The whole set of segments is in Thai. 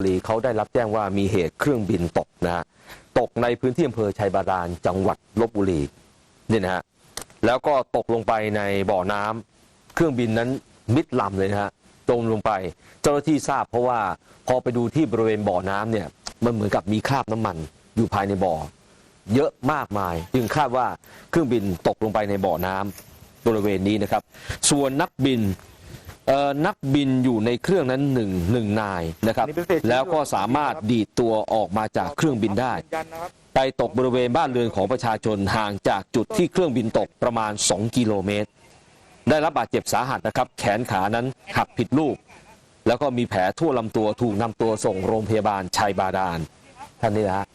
บุรีเขาได้รับแจ้งว่ามีเหตุเครื่องบินตกนะฮะตกในพื้นที่อำเภอชัยบาดาลจังหวัดลบบุรีนี่นะฮะแล้วก็ตกลงไปในบ่อน้ำเครื่องบินนั้นมิดลำเลยนะฮะจมลงไปเจ้าหน้าที่ทราบเพราะว่าพอไปดูที่บริเวณบ่อน้ำเนี่ยมันเหมือนกับมีคราบน้ำมันอยู่ภายในบ่อ เยอะมากมาย จึงคาดว่าเครื่องบินตกลงไปในบ่อน้ำบริเวณนี้นะครับ ส่วนนักบิน เอ่อนักบินอยู่ในเครื่องนั้นหนึ่งหนึ่งนายนะครับนี่เป็นเศษชิ้นแล้วก็สามารถดีดตัวออกมาจากเครื่องบินได้ยืนยันนะครับไปตกบริเวณบ้านเรือนของประชาชนห่างจากจุดที่เครื่องบินตกประมาณ 2 กิโลเมตร ได้รับบาดเจ็บสาหัสนะครับ แขนขานั้นหักผิดรูป แล้วก็มีแผลทั่วลำตัวถูกนำตัวส่งโรงพยาบาลชัยบาดาลท่านนี้นะฮะ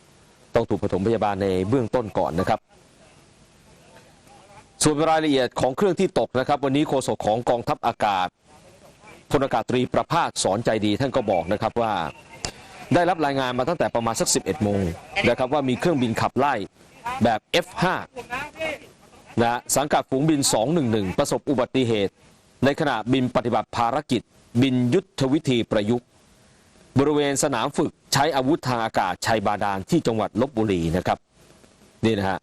ต้องถูกปฐมพยาบาลในเบื้องต้นก่อนนะครับส่วนรายละเอียดของเครื่องที่ตกนะครับ วันนี้โฆษกของกองทัพอากาศ พลอากาศตรีประภาสสอนใจดีท่านก็บอกนะครับว่า ได้รับรายงานมาตั้งแต่ประมาณสัก 11 โมงนะครับว่ามีเครื่องบินขับไล่แบบ F5 นะฮะสังกัดฝูงบิน 211 ประสบอุบัติเหตุ ในขณะบินปฏิบัติภารกิจ บินยุทธวิธีประยุกต์ บริเวณสนามฝึกใช้อาวุธทางอากาศชัยบาดาลที่จังหวัดลบบุรีนะครับนี่นะฮะ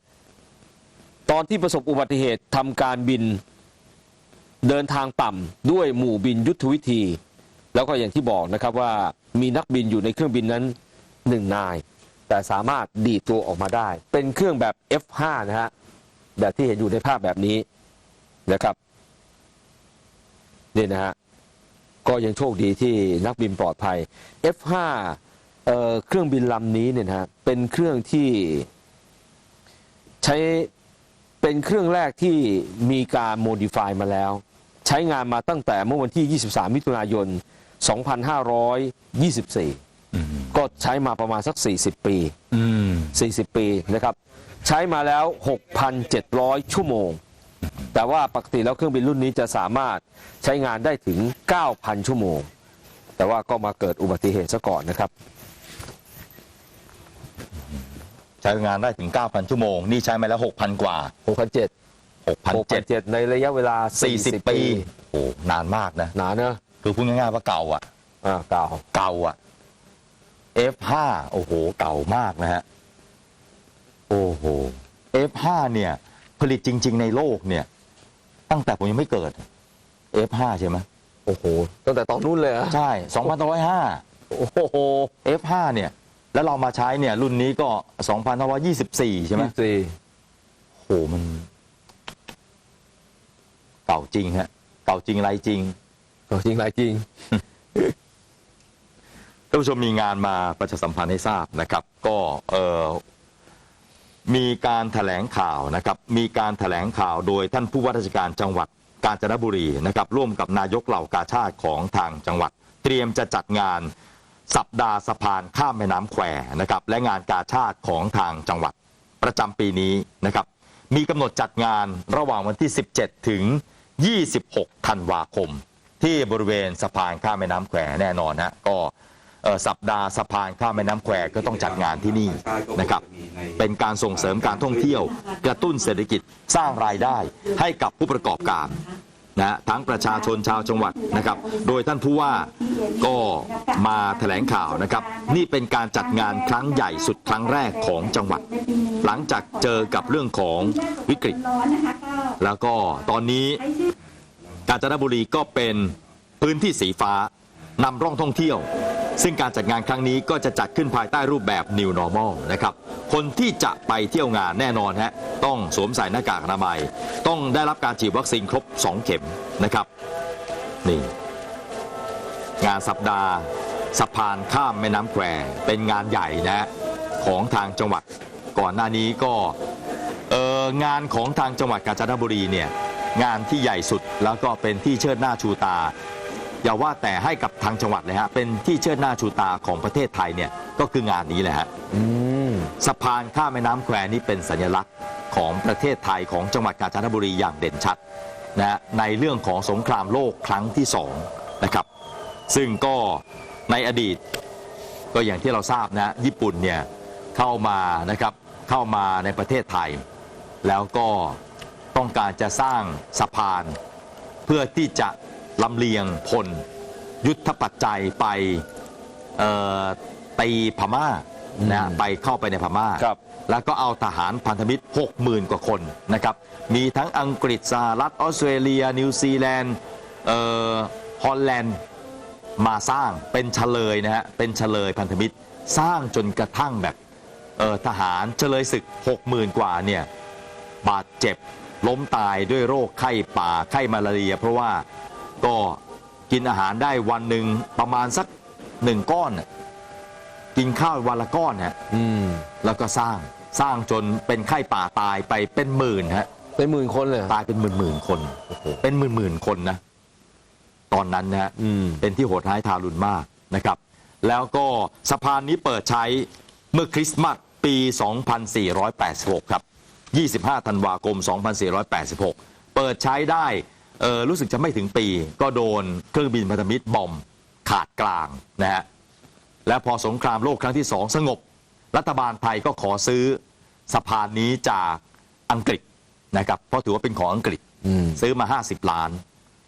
ตอนที่ประสบอุบัติเหตุทำการบิน เดินทางต่ำด้วยหมู่บินยุทธวิธี แล้วก็อย่างที่บอกนะครับว่ามีนักบินอยู่ในเครื่องบินนั้นหนึ่งนาย แต่สามารถดีดตัวออกมาได้ เป็นเครื่องแบบ F5 นะฮะแบบที่เห็นอยู่ในภาพแบบนี้นะครับนี่นะฮะก็ยังโชคดีที่นักบินปลอดภัย F5 เเครื่องบินลำนี้เนี่ยนะฮะเป็นเครื่องที่ใช้เป็นเครื่องแรกที่มีการโมดิฟายมาแล้ว ใช้งานมาตั้งแต่เมื่อวันที่ 23 มิถุนายน 2524 ก็ใช้มาประมาณสัก 40 ปีอืม40 ปีนะครับ ใช้มาแล้ว 6,700 ชั่วโมง แต่ว่าปกติแล้วเครื่องบินรุ่นนี้จะสามารถใช้งานได้ถึง 9,000 ชั่วโมง แต่ว่าก็มาเกิดอุบัติเหตุซะก่อนนะครับใช้งานได้ถึง 9,000 ชั่วโมง นี่ใช้มาแล้ว 6,000 กว่า 6,700 6,700 6,700ในระยะเวลา 40 ปี โอ้นานมากนะ หนาเนอะคือพูดง่ายๆว่าเก่าอะ อ่าเก่าเก่าอะ F5 โอ้โห เก่ามากนะฮะ โอ้โห F5 เนี่ย ผลิตจริง ๆ ในโลกเนี่ย ตั้งแต่ผมยังไม่เกิด F5 ใช่ไหมโอ้โห ตั้งแต่ตอนนู้นเลยเหรอใช่2,105 โอ้โห F5 เนี่ย แล้วเรามาใช้เนี่ย รุ่นนี้ก็ 2,124 ใช่ไหมสี่โหมัน เก่าจริงฮะ เก่าจริงไรจริงจริงหลายจริงท่านผู้ชมมีงานมาประชาสัมพันธ์ให้ทราบนะครับ ก็เอ่อมีการแถลงข่าวนะครับ มีการแถลงข่าวโดยท่านผู้ว่าราชการจังหวัดกาญจนบุรีนะครับ ร่วมกับนายกเหล่ากาชาติของทางจังหวัด เตรียมจะจัดงานสัปดาห์สะพานข้ามแม่น้ำแควนะครับ และงานกาชาติของทางจังหวัดประจำปีนี้นะครับ มีกำหนดจัดงานระหว่างวันที่ 17 ถึง 26 ธันวาคม ที่บริเวณสะพานข้ามแม่น้ำแควแน่นอนฮะก็สัปดาห์สะพานข้ามแม่น้ำแควก็ต้องจัดงานที่นี่นะครับเป็นการส่งเสริมการท่องเที่ยว กระตุ้นเศรษฐกิจสร้างรายได้ให้กับผู้ประกอบการ นะทั้งประชาชนชาวจังหวัดนะครับ โดยท่านผู้ว่าก็มาแถลงข่าวนะครับ นี่เป็นการจัดงานครั้งใหญ่สุดครั้งแรกของจังหวัด หลังจากเจอกับเรื่องของวิกฤต แล้วก็ตอนนี้กาญจนบุรีก็เป็นพื้นที่สีฟ้านำร่องท่องเที่ยว ซึ่งการจัดงานครั้งนี้ก็จะจัดขึ้นภายใต้รูปแบบ New Normal นะครับ คนที่จะไปเที่ยวงานแน่นอนฮะต้องสวมใส่หน้ากากอนามัย ต้องได้รับการฉีดวัคซีนครบ 2 เข็มนะครับนี่งานสัปดาห์สะพานข้ามแม่น้ำแควเป็นงานใหญ่นะฮะของทางจังหวัดก่อนหน้านี้ก็เอองานของทางจังหวัดกาญจนบุรีเนี่ยงานที่ใหญ่สุดแล้วก็เป็นที่เชิดหน้าชูตา อย่าว่าแต่ให้กับทางจังหวัดเลยฮะเป็นที่เชิดหน้าชูตาของประเทศไทยเนี่ยก็คืองานนี้แหละฮะอืมสะพานข้ามแม่น้ำแควนี่เป็นสัญลักษณ์ของประเทศไทยของจังหวัดกาญจนบุรีอย่างเด่นชัดนะฮะในเรื่องของสงครามโลกครั้งที่สองนะครับ ซึ่งก็ในอดีตก็อย่างที่เราทราบนะญี่ปุ่นเนี่ยเข้ามานะครับเข้ามาในประเทศไทย แล้วก็ต้องการจะสร้างสะพานเพื่อที่จะ ลำเลียงพล ยุทธปัจจัยไปเอ่อตีพม่านะฮะอืมไปเข้าไปในพม่าครับแล้วก็เอาทหารพันธมิตร 60,000 กว่าคนนะครับ มีทั้งอังกฤษสหรัฐออสเตรเลีย นิวซีแลนด์เอ่อฮอลแลนด์มาสร้างเป็นเฉลยนะฮะเป็นเฉลยพันธมิตรสร้างจนกระทั่งแบบเอ่อทหารเฉลยศึก 60,000 กว่าเนี่ยบาดเจ็บล้มตายด้วยโรคไข้ป่าไข้มาลาเรีย เพราะว่า ก็กินอาหารได้วันหนึ่งประมาณสักหนึ่งก้อนน่ะกินข้าววันละก้อนฮะอืมแล้วก็สร้างสร้างจนเป็นไข้ป่าตายไปเป็นหมื่นฮะ เป็นหมื่นคนเลยเหรอตายเป็นหมื่นหมื่นๆคนเป็นหมื่นหมื่นๆคนนะ ตอนนั้นนะฮะ อืม เป็นที่โหดร้ายทารุณมากนะครับ แล้วก็สะพานนี้เปิดใช้เมื่อคริสต์มาสปี 2486 ครับ 25 ธันวาคม 2486 เปิดใช้ได้ เออรู้สึกจะไม่ถึงปี ก็โดนเครื่องบินพันธมิตรบอมขาดกลางนะฮะและพอสงครามโลกครั้งที่สองสงบ รัฐบาลไทยก็ขอซื้อสะพานนี้จากอังกฤษนะครับเพราะถือว่าเป็นของอังกฤษอืมซื้อมา 50 ล้าน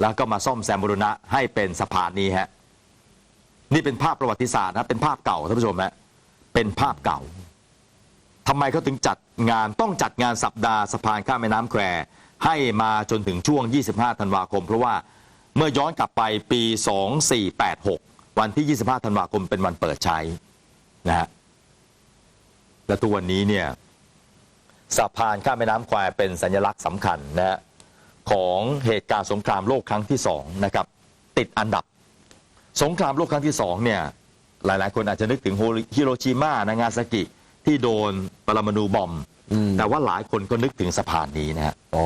แล้วก็มาซ่อมแซมบูรณะให้เป็นสะพานนี้ฮะนี่เป็นภาพประวัติศาสตร์นะเป็นภาพเก่าท่านผู้ชมฮะเป็นภาพเก่าทำไมเขาถึงจัดงานต้องจัดงานสัปดาห์สะพานข้ามแม่น้ำแคว ให้มาจนถึงช่วง 25 ธันวาคม เพราะว่าเมื่อย้อนกลับไปปี 2486 วันที่ 25 ธันวาคมเป็นวันเปิดใช้นะฮะและตัววันนี้เนี่ยสะพานข้ามแม่น้ำแควเป็นสัญลักษณ์สำคัญนะฮะของเหตุการณ์สงครามโลกครั้งที่สองนะครับ ติดอันดับ สงครามโลกครั้งที่สองเนี่ยหลายๆ คนอาจจะนึกถึงฮิโรชิมา นางาซากิ ที่โดนปรมาณูบอมอืม แต่ว่าหลายคนก็นึกถึงสะพานนี้นะฮะอ๋อ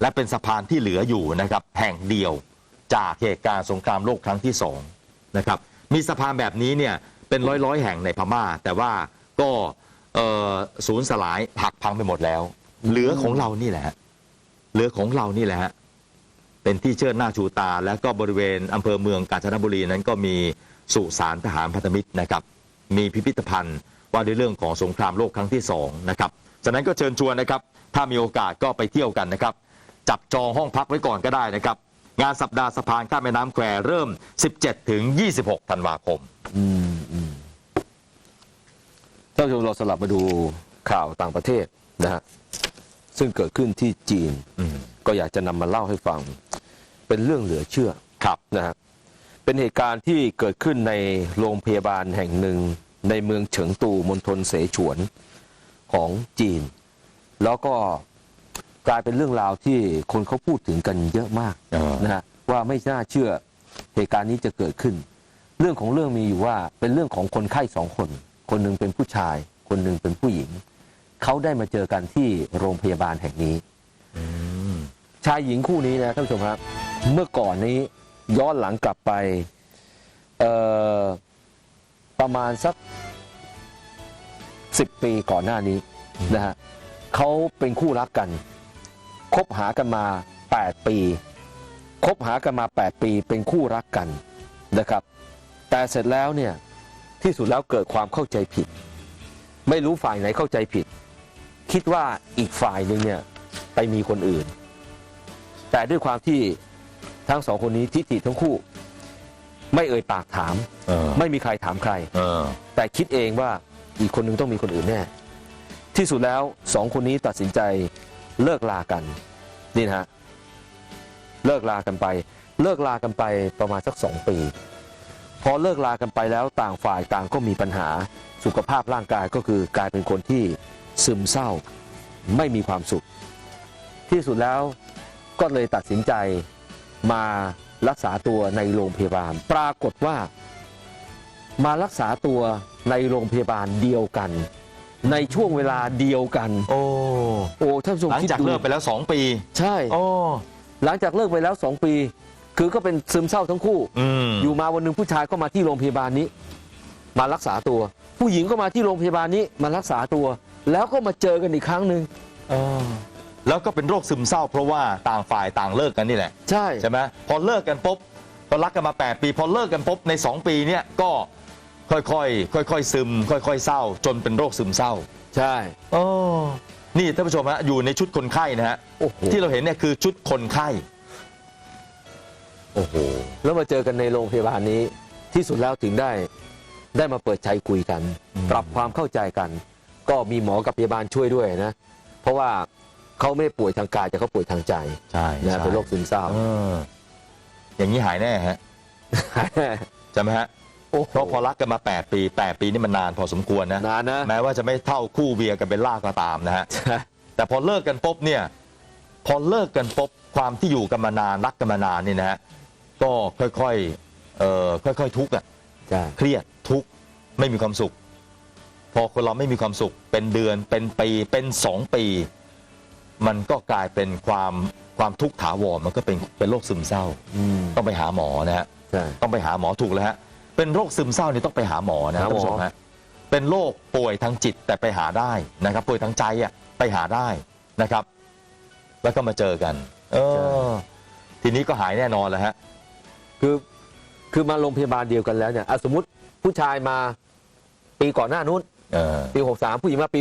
และเป็นสะพานที่เหลืออยู่นะครับแห่งเดียวจากเหตุการณ์สงครามโลกครั้งที่สองนะครับมีสะพานแบบนี้เนี่ยเป็นร้อยร้อยๆแห่งในพม่า แต่ว่าก็เอ่อศูนย์สลายหักพังไปหมดแล้ว เหลือของเรานี่แหละฮะเหลือของเรานี่แหละฮะเป็นที่เชิดหน้าชูตา แล้วก็บริเวณอำเภอเมืองกาญจนบุรีนั้นก็มีสุสานทหารพันธมิตรนะครับ มีพิพิธภัณฑ์ว่าด้วยเรื่องของสงครามโลกครั้งที่สองนะครับฉะนั้นก็เชิญชวนนะครับ ถ้ามีโอกาสก็ไปเที่ยวกันนะครับ จับจองห้องพักไว้ก่อนก็ได้นะครับ งานสัปดาห์สะพานข้ามแม่น้ำแควเริ่ม 17 ถึง 26 ธันวาคมอืมอืมท่านผู้ชมเราสลับมาดูข่าวต่างประเทศนะฮะซึ่งเกิดขึ้นที่จีนอืมก็อยากจะนำมาเล่าให้ฟัง เป็นเรื่องเหลือเชื่อครับนะฮะเป็นเหตุการณ์ที่เกิดขึ้นในโรงพยาบาลแห่งหนึ่งในเมืองเฉิงตูมณฑลเสฉวน ของจีน แล้วก็กลายเป็นเรื่องราวที่คนเขาพูดถึงกันเยอะมากเออนะฮะว่าไม่น่าเชื่อเหตุการณ์นี้จะเกิดขึ้น เรื่องของเรื่องมีอยู่ว่าเป็นเรื่องของคนไข้สองคน คนหนึ่งเป็นผู้ชาย คนหนึ่งเป็นผู้หญิง เขาได้มาเจอกันที่โรงพยาบาลแห่งนี้อืมชายหญิงคู่นี้นะท่านผู้ชมครับเมื่อก่อนนี้ย้อนหลังกลับไปเอ่อประมาณสัก สิบปีก่อนหน้านี้นะฮะเขาเป็นคู่รักกัน คบหากันมา 8 ปี คบหากันมา 8 ปีเป็นคู่รักกันนะครับ แต่เสร็จแล้วเนี่ยที่สุดแล้วเกิดความเข้าใจผิด ไม่รู้ฝ่ายไหนเข้าใจผิด คิดว่าอีกฝ่ายหนึ่งเนี่ยไปมีคนอื่น แต่ด้วยความที่ทั้งสองคนนี้ทิฏฐิทั้งคู่ ไม่เอ่ยปากถามเออไม่มีใครถามใครเออแต่คิดเองว่า อีกคนหนึงต้องมีคนอื่นแน่ ที่สุดแล้วสองคนนี้ตัดสินใจเลิกลากัน นี่นะฮะ เลิกลากันไป เลิกลากันไปประมาณสักสองปี พอเลิกลากันไปแล้วต่างฝ่ายต่างก็มีปัญหาสุขภาพร่างกายก็คือกลายเป็นคนที่ซึมเศร้า ไม่มีความสุข ที่สุดแล้วก็เลยตัดสินใจมารักษาตัวในโรงพยาบาล ปรากฏว่า มารักษาตัวในโรงพยาบาลเดียวกัน ในช่วงเวลาเดียวกัน โอ้ โอ้ท่านผู้ชมหลังคิดจากดูเลิกไปแล้ว 2 ปี ใช่ โอ้ หลังจากเลิกไปแล้วสองปี คือก็เป็นซึมเศร้าทั้งคู่ อืมอยู่มาวันหนึ่งผู้ชายก็มาที่โรงพยาบาลนี้ มารักษาตัว ผู้หญิงก็มาที่โรงพยาบาลนี้มารักษาตัว แล้วก็มาเจอกันอีกครั้งหนึ่งเออแล้วก็เป็นโรคซึมเศร้าเพราะว่าต่างฝ่ายต่างเลิกกันนี่แหละ ใช่ ใช่ไหมพอเลิกกันปุ๊บก็รักกันมา 8 ปี พอเลิกกันปุ๊บใน 2 ปีเนี่ยก็ ค่อยๆค่อยๆซึม ค่อยๆเศร้า จนเป็นโรคซึมเศร้าใช่โอ้นี่ท่านผู้ชมฮะอยู่ในชุดคนไข้นะฮะโอ้โหที่เราเห็นเนี่ยคือชุดคนไข้ โอ้โหแล้วมาเจอกันในโรงพยาบาลนี้ที่สุดแล้วถึงได้ได้มาเปิดใจคุยกันอืมปรับความเข้าใจกัน ก็มีหมอกับพยาบาลช่วยด้วยนะ เพราะว่าเขาไม่ได้ป่วยทางกายแต่เขาป่วยทางใจใช่นะใช่เป็นโรคซึมเศร้า เอออย่างนี้หายแน่ฮะ ใช่ไหมฮะ โอ้โห เพราะพอรักกันมา 8 ปี 8 ปีนี่มันนานพอสมควรนะ นานนะ แม้ว่าจะไม่เท่าคู่เบียร์กับเบลล่าก็ตามนะฮะ แต่พอเลิกกันปุ๊บเนี่ย พอเลิกกันปุ๊บความที่อยู่กันมานานรักกันมานานนี่นะฮะ ก็ค่อยๆ เอ่อค่อยๆ ทุกข์อะใช่เครียดทุกข์ไม่มีความสุข พอคนเราไม่มีความสุข เป็นเดือนเป็นปีเป็นสองปี มันก็กลายเป็นความความทุกข์ถาวรมันก็เป็นเป็นโรคซึมเศร้า อืมต้องไปหาหมอนะฮะใช่ต้องไปหาหมอถูกแล้วฮะ เป็นโรคซึมเศร้านี่ต้องไปหาหมอนะหาท่านหมอผู้ชมฮะเป็นโรคป่วยทางจิตแต่ไปหาได้นะครับ ป่วยทางใจอะไปหาได้นะครับ แล้วก็มาเจอกัน เออ ทีนี้ก็หายแน่นอนแล้วฮะ คือคือมาโรงพยาบาลเดียวกันแล้วเนี่ยอะสมมติผู้ชายมาปีก่อนหน้านู้นเออ ปี 63 ผู้หญิงมาปี